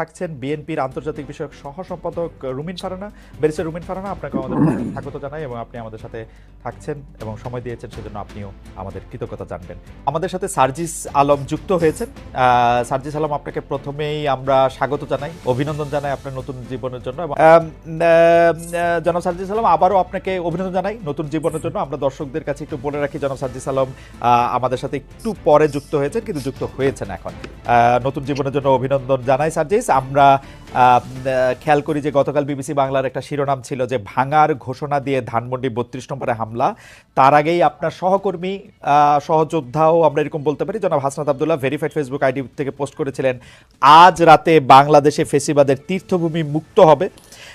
থাকছেন বিএনপির আন্তর্জাতিক বিষয়ক সহ সম্পাদক রুমিন ফারানা। ব্যারিস্টার রুমিন ফারানা আপনাকে আমাদের স্বাগত জানাই এবং আপনি আমাদের সাথে থাকছেন এবং সময় দিয়েছেন সেজন্য আপনিও আমাদের কৃতজ্ঞতা জানবেন। আমাদের সাথে সার্জিস আলম যুক্ত হয়েছেন। আহ, সার্জিস আলম আপনাকে প্রথমেই আমরা স্বাগত জানাই অভিনন্দন জানাই আপনার নতুন জীবনের জন্য এবং জনাব সার্জিস আলম আবারও আপনাকে অভিনন্দন জানাই নতুন জীবনের জন্য। আমরা দর্শকদের কাছে একটু বলে রাখি জনাব সার্জিস আলম আমাদের সাথে একটু পরে যুক্ত হয়েছেন কিন্তু যুক্ত হয়েছেন এখন। আহ, নতুন জীবনের জন্য অভিনন্দন জানাই সার্জিস। আমরা আহ, আহ, খেয়াল করি যে গতকাল বিবিসি বাংলার একটা শিরোনাম ছিল যে ভাঙার ঘোষণা দিয়ে ধানমন্ডি বত্রিশ নম্বরে হামলা। তার আগেই আপনার সহকর্মী সহযোদ্ধাও আমরা এরকম বলতে পারি। জনাব Hasnat Abdullah verified Facebook ID থেকে পোস্ট করেছিলেন আজ রাতে বাংলাদেশে ফেসিবাদের তীর্থভূমি মুক্ত হবে।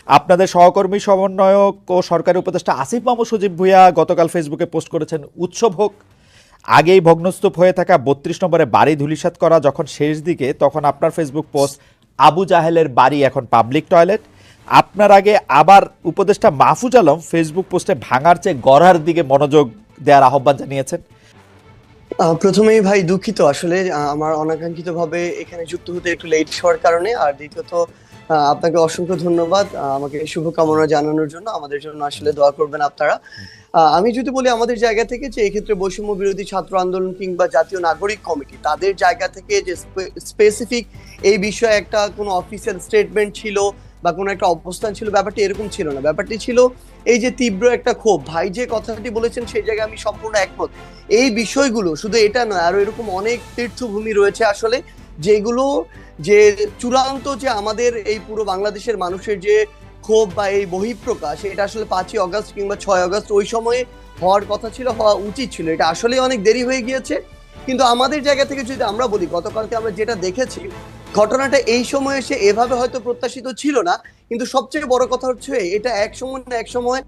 আপনাদের সহকর্মী সমন্বয়ক ও সরকারি উপদেষ্টা আসিফ মামু সজীব ভুইয়া গতকাল ফেসবুকে পোস্ট করেছেন উৎসব হোক। আগেই ভগ্নস্তূপ হয়ে থাকা বত্রিশ নম্বরে বাড়ি ধুলিসাৎ করা যখন শেষ দিকে তখন আপনার ফেসবুক পোস্ট আবু জাহেলের বাড়ি এখন পাবলিক টয়লেট আপনার আগে আবার উপদেষ্টা মাহফুজ আলম ফেসবুক পোস্টে ভাঙার চেয়ে গড়ার দিকে মনোযোগ দেওয়ার আহ্বান জানিয়েছেন। প্রথমেই ভাই দুঃখিত। আসলে আমার অনাকাঙ্ক্ষিতভাবে এখানে যুক্ত হতে একটু লেট হওয়ার কারণে। আর দ্বিতীয়ত আপনাকে অসংখ্য ধন্যবাদ আমাকে শুভকামনা জানানোর জন্য। আমাদের জন্য আসলে দোয়া করবেন আপনারা। আমি যদি বলি আমাদের জায়গা থেকে যে এক্ষেত্রে বৈষম্য বিরোধী ছাত্র আন্দোলন কিংবা জাতীয় নাগরিক কমিটি, তাদের জায়গা থেকে যে স্পেসিফিক এই বিষয়ে একটা কোনো অফিসিয়াল স্টেটমেন্ট ছিল বা কোনো একটা অবস্থান ছিল, ব্যাপারটি এরকম ছিল না। ব্যাপারটি ছিল এই যে তীব্র একটা ক্ষোভ। ভাই যে কথাটি বলেছেন সেই জায়গায় আমি সম্পূর্ণ একমত। এই বিষয়গুলো শুধু এটা নয় আরও এরকম অনেক তীর্থভূমি রয়েছে আসলে। যেগুলো যে চূড়ান্ত যে আমাদের এই পুরো বাংলাদেশের মানুষের যে ক্ষোভ বা এই বহিঃপ্রকাশ, এটা আসলে পাঁচই অগস্ট কিংবা ছয় অগস্ট ওই সময়ে হওয়ার কথা ছিল, হওয়া উচিত ছিল। এটা আসলে অনেক দেরি হয়ে গিয়েছে। কিন্তু আমাদের জায়গা থেকে যদি আমরা বলি, গতকালকে আমরা যেটা দেখেছি, ঘটনাটা এই সময় এসে এভাবে হয়তো প্রত্যাশিত ছিল না। কিন্তু সবচেয়ে বড় কথা হচ্ছে, এটা এক সময় না এক সময়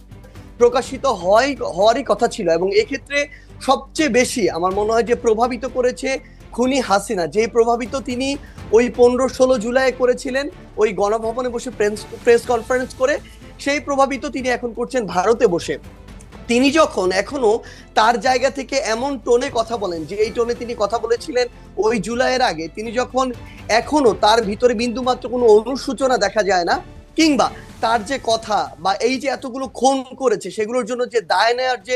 প্রকাশিত হয়, হওয়ারই কথা ছিল। এবং এক্ষেত্রে সবচেয়ে বেশি আমার মনে হয় যে প্রভাবিত করেছে খুনি হাসিনা যে প্রভাবিত তিনি ওই পনেরো ষোলো জুলাই করেছিলেন, ওই গণভবনে বসে প্রেস কনফারেন্স করে, সেই প্রভাবিত তিনি এখন করছেন ভারতে বসে। তিনি যখন এখনও তার জায়গা থেকে এমন টোনে কথা বলেন, যে এই টোনে তিনি কথা বলেছিলেন ওই জুলাইয়ের আগে, তিনি যখন এখনও তার ভিতরে বিন্দুমাত্র কোনো অনুসূচনা দেখা যায় না, কিংবা তার যে কথা বা এই যে এতগুলো খুন করেছে, সেগুলোর জন্য যে দায় নেওয়ার যে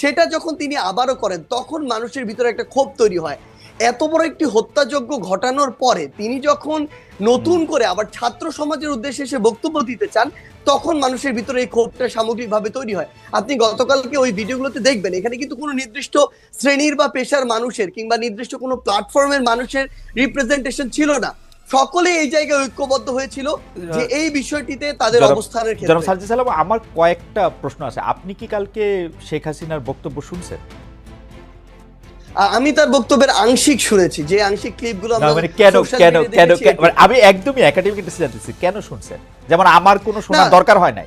সেটা যখন তিনি আবারও করেন, তখন মানুষের ভিতরে একটা ক্ষোভ তৈরি হয়। এত বড় একটি হত্যাযজ্ঞ ঘটানোর পরে তিনি যখন নতুন করে আবার ছাত্র সমাজের উদ্দেশ্যে এসে বক্তব্য দিতে চান, তখন মানুষের ভিতরে এই ক্ষোভটা সামগ্রিকভাবে তৈরি হয়। আপনি গতকালকে ওই ভিডিওগুলোতে দেখবেন, এখানে কিন্তু কোনো নির্দিষ্ট শ্রেণির বা পেশার মানুষের কিংবা নির্দিষ্ট কোনো প্ল্যাটফর্মের মানুষের রিপ্রেজেন্টেশন ছিল না। সকলে এই জায়গায় ঐক্যবদ্ধ হয়েছিল যে এই বিষয়টিতে তাদের অবস্থানের ক্ষেত্রে। সার্জি সালাম আমার কয়েকটা প্রশ্ন আছে। আপনি কি কালকে শেখ হাসিনার বক্তব্য শুনছেন? আমি তার বক্তব্যের আংশিক শুনেছি। যে আংশিক ক্লিপগুলো মানে কেন কেন কেন- মানে আমি একদমই একাডেমিক জানতেছি কেন শুনছেন? যেমন আমার কোনো শোনার দরকার হয় নাই।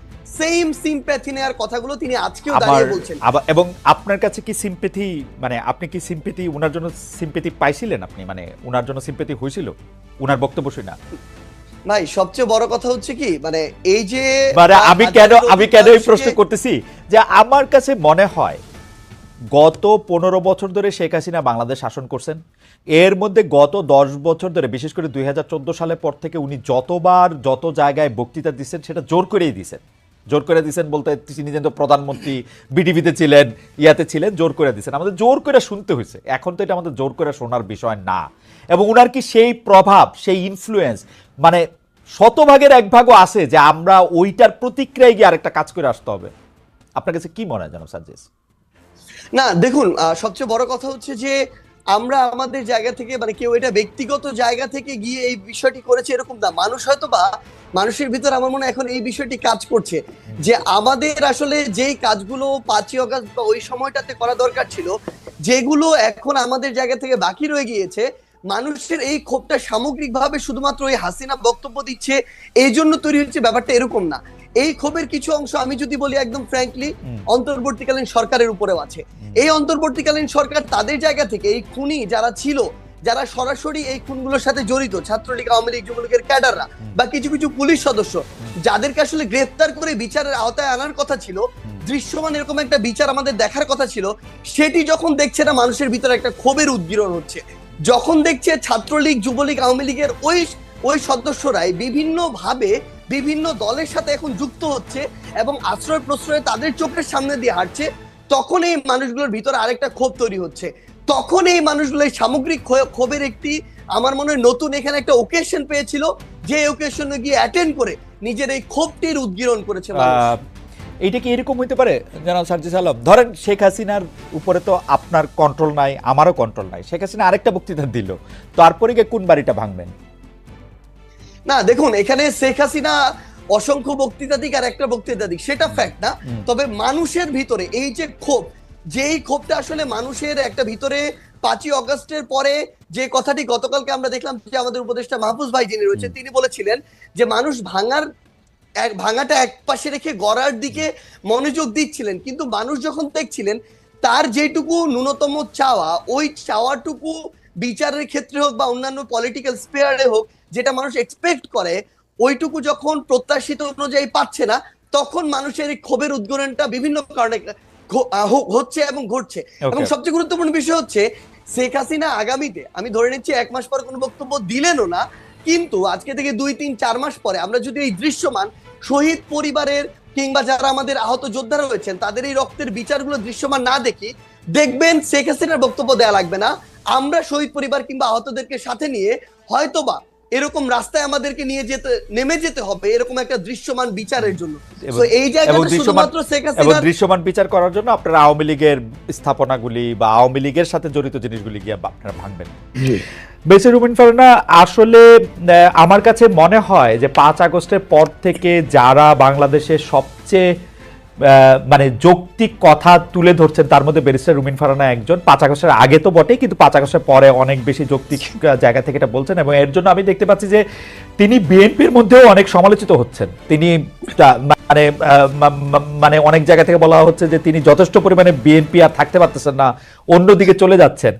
সেম সিম্প্যাথি নেওয়ার কথাগুলো তিনি আজকেও দাঁড়িয়ে বলছেন। আবার এবং আপনার কাছে কি সিম্পেথি মানে আপনি কি সিম্পেথি ওনার জন্য সিম্পেথি পাইছিলেন আপনি? মানে ওনার জন্য সিম্পেথি হয়েছিল ওনার বক্তব্য শুনে ভাই সবচেয়ে বড় কথা হচ্ছে কি মানে এই যে মানে আমি কেন আমি কেন এই প্রশ্ন করতেছি? যে আমার কাছে মনে হয় গত পনেরো বছর ধরে শেখ হাসিনা বাংলাদেশ শাসন করছেন। এর মধ্যে গত দশ বছর ধরে বিশেষ করে দুই সালের পর থেকে উনি যতবার যত জায়গায় বক্তৃতা দিচ্ছেন সেটা জোর করেই দিছেন জোর করে দিছেন বলতে তিনি যেহেতু প্রধানমন্ত্রী বিটিভিতে ছিলেন, ইয়াতে ছিলেন, জোর করে দিছেন। আমাদের জোর করে শুনতে হয়েছে। এখন তো এটা আমাদের জোর করে শোনার বিষয় না। এবং উনার কি সেই প্রভাব, সেই ইনফ্লুয়েন্স মানে শতভাগের এক ভাগও আছে যে আমরা ওইটার প্রতিক্রিয়ায় গিয়ে আরেকটা কাজ করে আসতে হবে। আপনার কাছে কি মনে হয়, জানাব সার্জিস না, দেখুন সবচেয়ে বড় কথা হচ্ছে যে আমরা আমাদের জায়গা থেকে মানে কেউ এটা ব্যক্তিগত জায়গা থেকে গিয়ে এই বিষয়টি করেছে এরকম না। মানুষ হয়তো বা মানুষের ভিতর আমার মনে হয় এখন এই বিষয়টি কাজ করছে। যে আমাদের আসলে যেই কাজগুলো পাঁচই অগস্ট বা ওই সময়টাতে করা দরকার ছিল যেগুলো এখন আমাদের জায়গা থেকে বাকি রয়ে গিয়েছে মানুষের এই ক্ষোভটা সামগ্রিকভাবে শুধুমাত্র ওই হাসিনা বক্তব্য দিচ্ছে এই জন্য তৈরি হচ্ছে ব্যাপারটা এরকম না। এই ক্ষোভের কিছু অংশ আমি যদি বলি একদম ফ্র্যাঙ্কলি অন্তর্বর্তীকালীন সরকারের উপরেও আছে। এই অন্তর্বর্তীকালীন সরকার তাদের জায়গা থেকে এই খুনি যারা ছিল যারা সরাসরি এই খুনগুলোর সাথে জড়িত ছাত্রলীগ আওয়ামী লীগ যুবলীগের ক্যাডাররা বা কিছু কিছু পুলিশ সদস্য যাদেরকে আসলে গ্রেফতার করে বিচারের আওতায় আনার কথা ছিল দৃশ্যমান এরকম একটা বিচার আমাদের দেখার কথা ছিল সেটি যখন দেখছে না মানুষের ভিতরে একটা ক্ষোভের উদ্গীরণ হচ্ছে। যখন দেখছে ছাত্রলীগ যুবলীগ আওয়ামী লীগের ওই ওই সদস্যরাই বিভিন্ন ভাবে বিভিন্ন দলের সাথে এখন যুক্ত হচ্ছে এবং আশ্রয় প্রশ্রয়ে তাদের চোখের সামনে দিয়ে হাঁটছে তখন এই মানুষগুলোর ভিতরে আরেকটা ক্ষোভ তৈরি হচ্ছে। তখন এই মানুষগুলো এই সামগ্রিক ক্ষোভের একটি আমার মনে হয় নতুন এখানে একটা ওকেশন পেয়েছিল যে ওকেশনে গিয়ে অ্যাটেন্ড করে নিজের এই ক্ষোভটির উদ্গীরণ করেছে। এইটা কি এরকম হইতে পারে? জানাব সার্জিস আলম ধরেন শেখ হাসিনার উপরে তো আপনার কন্ট্রোল নাই আমারও কন্ট্রোল নাই। শেখ হাসিনা আরেকটা বক্তৃতা দিল তারপরে গিয়ে কোন বাড়িটা ভাঙবেন? না দেখুন এখানে শেখ হাসিনা অসংখ্য বক্তৃতা দিক আর একটা বক্তৃতা দিক সেটা ফ্যাক্ট না। তবে মানুষের ভিতরে এই যে ক্ষোভ যেই ক্ষোভটা আসলে মানুষের একটা ভিতরে পাঁচই অগস্টের পরে যে কথাটি গতকালকে আমরা দেখলাম যে আমাদের উপদেষ্টা মাহফুজ ভাই যিনি রয়েছেন তিনি বলেছিলেন যে মানুষ ভাঙার এক ভাঙাটা এক পাশে রেখে গড়ার দিকে মনোযোগ দিচ্ছিলেন কিন্তু মানুষ যখন দেখছিলেন তার যেটুকু ন্যূনতম চাওয়া ওই চাওয়াটুকু বিচারের ক্ষেত্রে হোক বা অন্যান্য পলিটিক্যাল স্পেয়ারে হোক যেটা মানুষ এক্সপেক্ট করে ওইটুকু যখন প্রত্যাশিত অনুযায়ী পাচ্ছে না তখন মানুষের এই ক্ষোভের উদ্গরণটা বিভিন্ন কারণে হচ্ছে এবং ঘটছে। এবং সবচেয়ে গুরুত্বপূর্ণ বিষয় হচ্ছে শেখ হাসিনা আগামীতে আমি ধরে নিচ্ছি এক মাস পর কোনো বক্তব্য দিলেনও না কিন্তু আজকে থেকে দুই তিন চার মাস পরে আমরা যদি এই দৃশ্যমান শহীদ পরিবারের কিংবা যারা আমাদের আহত যোদ্ধারা রয়েছেন তাদের এই রক্তের বিচারগুলো দৃশ্যমান না দেখি দেখবেন শেখ হাসিনার বক্তব্য দেয়া লাগবে না। আমরা শহীদ পরিবার কিংবা আহতদেরকে সাথে নিয়ে হয়তোবা এরকম রাস্তায় আমাদেরকে নিয়ে যেতে নেমে যেতে হবে এরকম একটা দৃশ্যমান বিচারের জন্য। তো এই জায়গাটা দৃশ্যমান শুধুমাত্র শেখ এবং হাসিনার দৃশ্যমান বিচার করার জন্য আপনারা আওয়ামী লীগের স্থাপনাগুলি বা আওয়ামী লীগের সাথে জড়িত জিনিসগুলি গিয়ে আপনারা ভাঙবেন। বেসে রুমিন ফারনা আসলে আহ, আমার কাছে মনে হয় যে পাঁচ আগস্টের পর থেকে যারা বাংলাদেশের সবচেয়ে মানে যৌক্তিক কথা তুলে ধরছেন তার মধ্যে ব্যারিস্টার রুমিন ফারানা একজন। পাঁচ আগস্টের আগে তো বটেই কিন্তু পাঁচ আগস্টের পরে অনেক বেশি যৌক্তিক জায়গা থেকে এটা বলছেন এবং এর জন্য আমি দেখতে পাচ্ছি যে তিনি বিএনপির মধ্যেও অনেক সমালোচিত হচ্ছেন। তিনি মানে মানে অনেক জায়গা থেকে বলা হচ্ছে যে তিনি যথেষ্ট পরিমাণে বিএনপি আর থাকতে পারতেছেন না অন্যদিকে চলে যাচ্ছেন।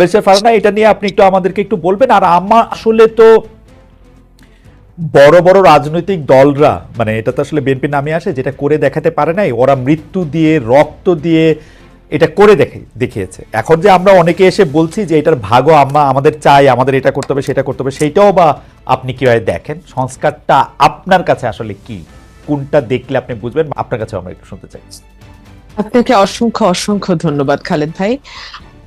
বেশির ফারানা এটা নিয়ে আপনি একটু আমাদেরকে একটু বলবেন আর আমার আসলে তো বড় বড় রাজনৈতিক দলরা মানে এটা তো আসলে বিএনপি নামে আসে, যেটা করে দেখাতে পারে নাই, ওরা মৃত্যু দিয়ে, রক্ত দিয়ে এটা করে দেখে, দেখিয়েছে। এখন যে আমরা অনেকে এসে বলছি যে এটার ভাগও আমরা, আমাদের চাই, আমাদের এটা করতে হবে, সেটা করতে হবে সেইটাও বা আপনি কীভাবে দেখেন? সংস্কারটা আপনার কাছে আসলে কি? কোনটা দেখলে আপনি বুঝবেন? আপনার কাছে আমরা একটু শুনতে চাই। আপনাকে অসংখ্য অসংখ্য ধন্যবাদ, খালেদ ভাই।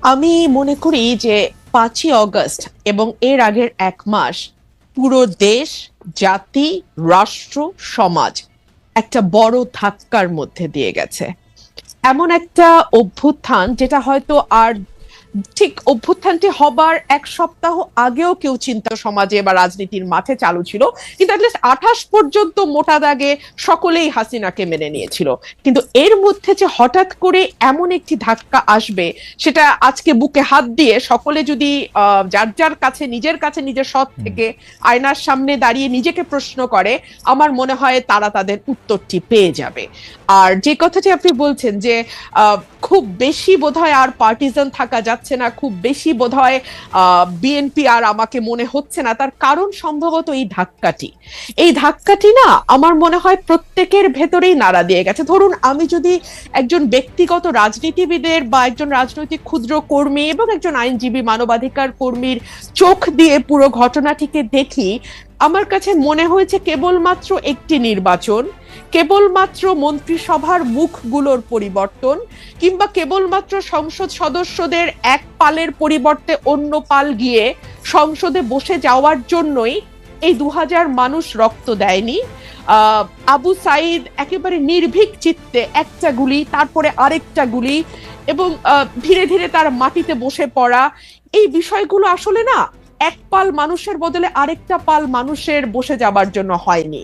আমি মনে করি যে পাঁচই অগস্ট এবং এর আগের এক মাস পুরো দেশ, জাতি, রাষ্ট্র, সমাজ একটা বড় ধাক্কার মধ্যে দিয়ে গেছে। এমন একটা অভ্যুত্থান যেটা হয়তো আর ঠিক অভ্যুত্থানটি হবার এক সপ্তাহ আগেও কেউ চিন্তা সমাজে বা রাজনীতির মাঠে চালু ছিল কিন্তু অ্যাটলিস্ট আঠাশ পর্যন্ত মোটা দাগে সকলেই হাসিনাকে মেনে নিয়েছিল। কিন্তু এর মধ্যে যে হঠাৎ করে এমন একটি ধাক্কা আসবে সেটা আজকে বুকে হাত দিয়ে সকলে যদি আহ, যার যার কাছে নিজের কাছে নিজের সৎ থেকে আয়নার সামনে দাঁড়িয়ে নিজেকে প্রশ্ন করে আমার মনে হয় তারা তাদের উত্তরটি পেয়ে যাবে। আর যে কথাটি আপনি বলছেন যে আহ, খুব বেশি বোধহয় আর পার্টিজান থাকা যাচ্ছে না, খুব বেশি বোধহয় বিএনপি আর আমাকে মনে হচ্ছে না। তার কারণ সম্ভবত এই ধাক্কাটি। এই ধাক্কাটি না আমার মনে হয় প্রত্যেকের ভেতরেই নাড়া দিয়ে গেছে। ধরুন, আমি যদি একজন ব্যক্তিগত রাজনীতিবিদের বা একজন রাজনৈতিক ক্ষুদ্র কর্মী এবং একজন আইনজীবী, মানবাধিকার কর্মীর চোখ দিয়ে পুরো ঘটনাটিকে দেখি, আমার কাছে মনে হয়েছে কেবলমাত্র একটি নির্বাচন কেবলমাত্র মন্ত্রিসভার মুখগুলোর পরিবর্তন কিংবা কেবলমাত্র সংসদ সদস্যদের এক পালের পরিবর্তে অন্য পাল গিয়ে সংসদে বসে যাওয়ার জন্যই এই দু হাজার মানুষ রক্ত দেয়নি। আবু সাইদ একেবারে নির্ভীক চিত্তে একটা গুলি, তারপরে আরেকটা গুলি এবং ধীরে ধীরে তার মাটিতে বসে পড়া। এই বিষয়গুলো আসলে না, এক পাল মানুষের বদলে আরেকটা পাল মানুষের বসে যাবার জন্য হয়নি।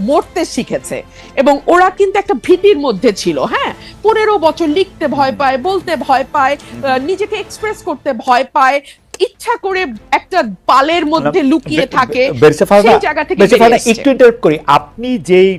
মরতে শিখেছে। এবং ওরা কিন্তু একটা ভীতির মধ্যে ছিল হ্যাঁ? পনেরো বছর লিখতে ভয় পায় বলতে ভয় পায় নিজেকে এক্সপ্রেস করতে ভয় পায় ইচ্ছা করে একটা পালের মধ্যে লুকিয়ে থাকে সেই জায়গা থেকে। একটু ইন্টারাপ্ট করি। আপনি যেই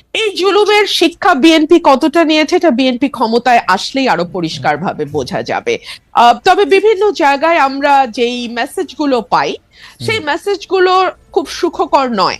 এই জুলুমের শিক্ষা বিএনপি কতটা নিয়েছে এটা বিএনপি ক্ষমতায় আসলেই আরও পরিষ্কার ভাবে বোঝা যাবে। আহ, তবে বিভিন্ন জায়গায় আমরা যেই মেসেজগুলো পাই সেই মেসেজগুলো খুব সুখকর নয়।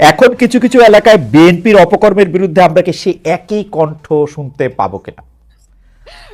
এখন কিছু কিছু এলাকায় বিএনপির অপকর্মের বিরুদ্ধে আমরা কি সেই একই কণ্ঠ শুনতে পাবো কিনা?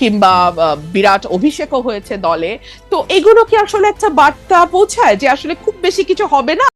কিংবা বিরাট অভিষেকও হয়েছে দলে। তো এগুলো কি আসলে একটা বার্তা পৌঁছায় যে আসলে খুব বেশি কিছু হবে না?